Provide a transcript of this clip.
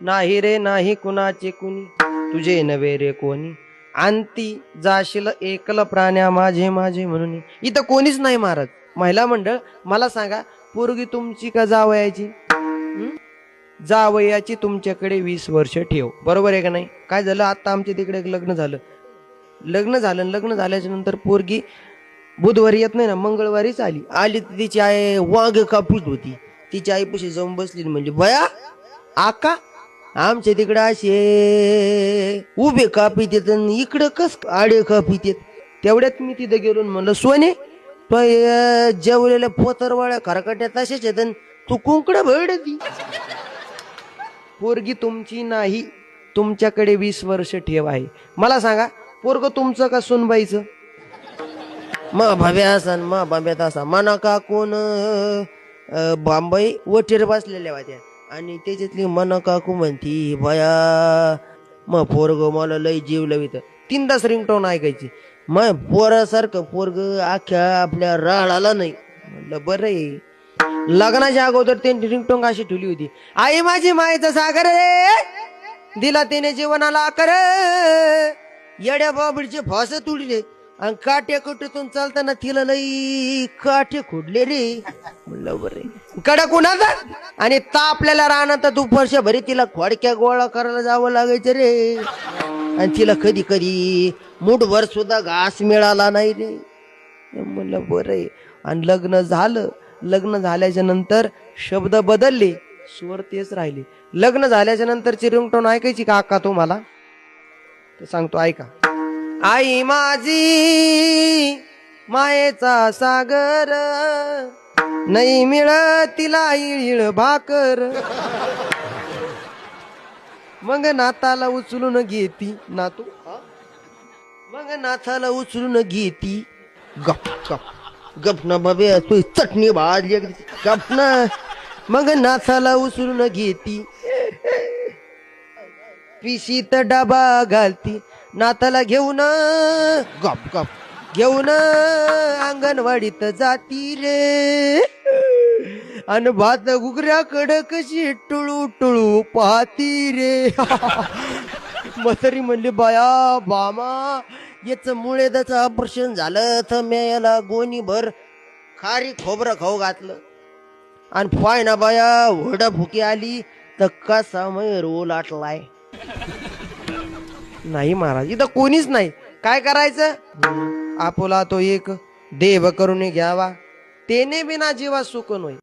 नाही रे नाही कुणाचे कुणी? तुझे नवे रे कोणी. आणती जाशील एकल प्राण्या माझे माझे म्हणून. इथं कोणीच नाही मारत. महिला मंडळ मला सांगा पोरगी तुमची का जावयाची? जावयाची तुमच्याकडे वीस वर्ष ठेव. बरोबर आहे का नाही? काय झालं? आता आमच्या तिकडे एक लग्न झालं. लग्न झालं लग्न झाल्याच्यानंतर पोरगी बुधवारी येत नाही ना मंगळवारीच आली. आली तर तिची आई वाघ कापूस होती तिची आई पशी जाऊन बसली म्हणजे म्हणली बया आका आमच्या तिकडे असे उभे कापीत येत आणि इकडं कस आडे कापीत येत. तेवढ्यात मी तिथं गेलो म्हणलं सोने तो जेवलेल्या पोतरवाळ्या खरकट्या तसेच येत आणि तू कुंकड ती. पोरगी तुमची नाही तुमच्याकडे वीस वर्ष ठेव आहे. मला सांगा पोरग तुमचं का सुनबाईचं? मा भाव्या असा म मा बांब्यात असा मना का कोण बांबई वटीर बसलेल्या होत्या. आणि त्याच्यातली मना काकू म्हणती बया मग पोरग मला लय जीव लवित. तीनदाच रिंगटोन ऐकायची. मग पोरासारखं पोरग अख्ख्या आपल्या राळाला नाही. म्हणलं बरं आहे. लग्नाच्या अगोदर त्यांनी रिंगटोंग अशी ठेवली होती. आई माझी मायचा सागर रे दिला त्याने जीवनाला कर येड्या बाबडीचे फास तुडले. आणि काट्या कुटीतून चालताना तिला लई काटे खोडले रे म्हणलं बरे. कडा कुणाचा आणि तापल्याला राहणार तू भरी तिला खोडक्या गोळा करायला जावं लागायचं रे. आणि तिला कधी कधी मुठभर सुद्धा घास मिळाला नाही रे. म्हणलं बरं. आहे आणि लग्न झालं. लग्न झाल्याच्यानंतर शब्द बदलले. स्वर तेच राहिले. लग्न झाल्याच्या नंतरची रिंगटोन ऐकायची का अक्का तुम्हाला? तर सांगतो ऐका. आई माझी मायेचा सागर नाही मिळ तिला इळ भाकर. मग नाताला उचलून घेती नातू मग नाथाला उचलून घेती. गप गप गप ना बाबे तू चटणी भाजली गप ना. मग नाथाला उचलून घेती. पिशीत डबा घालती. नाताला घेऊन गप गप. घेऊन अंगणवाडीत जाती रे. आणि भात घुगऱ्याकड कशी टुळू टुळू पाहती रे. मसरी म्हणली बाया बामा याच मुळे त्याचं ऑपरेशन झालं तर मी याला गोणी भर खारी खोबरं खाऊ घातलं. आणि पाय ना बाया वडा फुकी आली तर कसा मय रोल आटलाय नाही महाराज इथं कोणीच नाही. काय करायचं? आपोला तो एक देव करून घ्यावा. तेने बिना जीवा सुकून होई